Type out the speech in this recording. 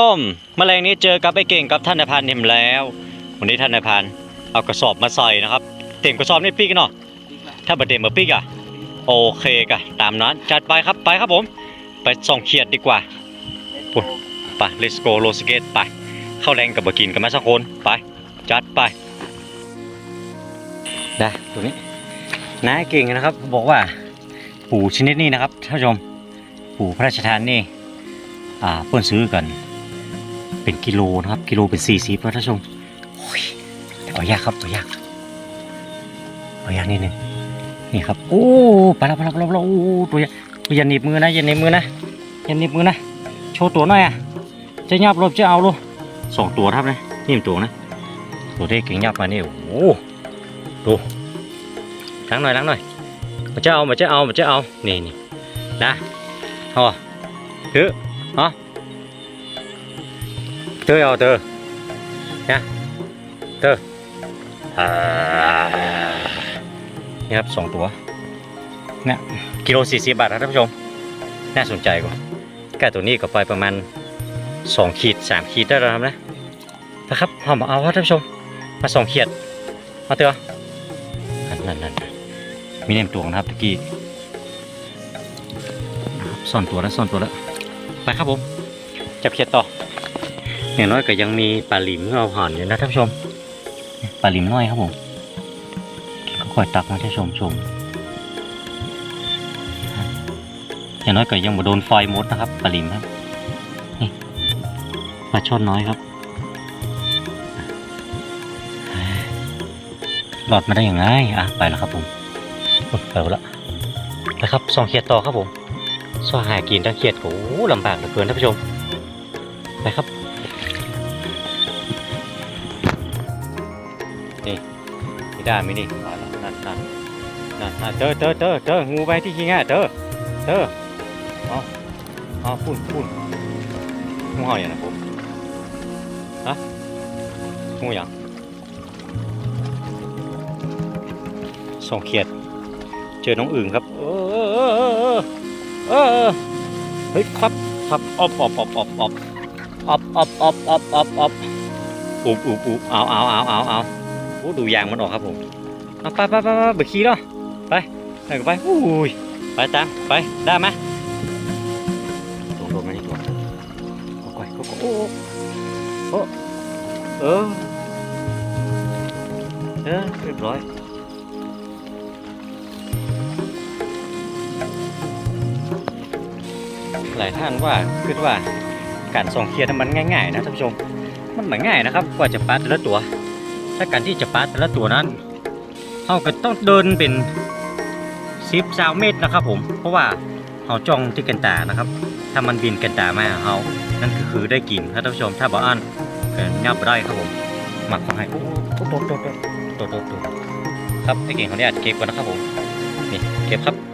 ต้มแมลงนี้เจอกับไอ้เก่งกับท่านนายพันเห็นแล้ว วันนี้ท่านนายพันเอากระสอบมาใส่นะครับ เต็มกระสอบนี่ปีกเนาะถ้าบัดเต็มมาปีกอะโอเคกะตามนั้นจัดไปครับไปครับผม ไปส่องเขียดดีกว่าปุ๊บไป let's go โรสเกตไปเข้าแรงกับบกินกันมาสักคนไปจัดไปได้ตัวนี้นายเก่งนะครับบอกว่าปูชนิดนี้นะครับท่านผู้ชมปูพระราชทานนี่อ่าเพิ่นซื้อกัน เป็นกิโลนะครับ กิโลเป็นสี่สิบแล้วท่านผู้ชมโอ้ยแต่เอายากครับเอายากเอายากนิดนึงนี่ครับโอ้ไปแล้วไปแล้วไปแล้วไปแล้วโอ้ตัวใหญ่ตัวอย่าหนีบมือนะอย่าหนีบมือนะอย่าหนีบมือนะโชว์ตัวหน่อยอะจะยับลบจะเอาลูกสองตัวครับนะนี่มันตัวนะตัวเด็กเก่งยับมาเนี่ยโอ้ดูล้างหน่อยล้างหน่อยมาจะเอามาจะเอามาจะเอานี่นี่นะเอาอะถือเอ เธอเอาเธอเนี่ยเธอนี่ครับสองตัวเนี่ยกิโลสี่สิบบาทครับท่านผู้ชม น่าสนใจกว่าแก้ตัวนี้ก็ไปประมาณสองขีดสามขีดได้แล้วครับนะนะครับเอามาเอาครับท่านผู้ชม มาสองขีดมาเถอะนั่นนั่นนั่นมีเนมตัวนะครับตะกี้นะครับซ่อนตัวแล้วซ่อนตัวแล้วไปครับผมจับเขียดต่อ อย่างน้อยก็ยังมีปลาหลิมเอาห่อนอยู่นะท่านผู้ชมปลาหลิมน้อยครับผมค่อยตักมาท่านผู้ชมชมอย่างน้อยก็ยังบ่โดนไฟมดนะครับปลาหลิมครับนี่ปลาช่อนน้อยครับหลอดมาได้ยังไงอะไปแล้วครับผมโอ้ยไปแล้วไปครับส่องเขียดต่อครับผมส่องหากินทั้งเขียดโอ้ลำบากเหลือเกินท่านผู้ชมไปครับ นี่ไม่ได้ไม่นี่ได้นั่นนั่นนั่นนั่นเจอเจอเจอเจองูไปที่ขี้ง่าเจอเจออ๋อปุ่นปุ่นงูเห่าอย่างนะผมฮะงูอย่างสองเขียด เจอน้องอึ่งครับเออเออเออเออเออเฮ้ยครับครับอบอบอบอบอบอบอบอบอบอบอบอุบอุบอุบเอาเอาเอาเอาเอา โอ้ดูยางมันออกครับผมเอาไปไปไปไปขี่เนาะไปไปก็ไปอุ้ยไปตามไปได้ไหมลงโดนมานี่ก่อนก็ก่อยก็ก่อยโอ้โอ้เออเออเรียบร้อยหลายท่านว่าคิดว่าการส่องเคียร์มันง่ายๆนะท่านผู้ชม มันไม่ง่ายนะครับ กว่าจะปาแต่ละตัว ถ้าการที่จะปาแต่ละตัวนั้นเราก็ต้องเดินเป็นสิบสามเมตรนะครับผม เพราะว่าเราจ้องที่กันตานะครับ ถ้ามันบินกันตามาเรานั่นก็คือได้กินครับท่านผู้ชม ถ้าบ่อันก็งับได้ครับผม หมักของให้โอ้โหโดดโดดโดดโดดโดดโดดครับไอเก่งเขาเนี่ยเก็บก่อนนะครับผม นี่เก็บครับ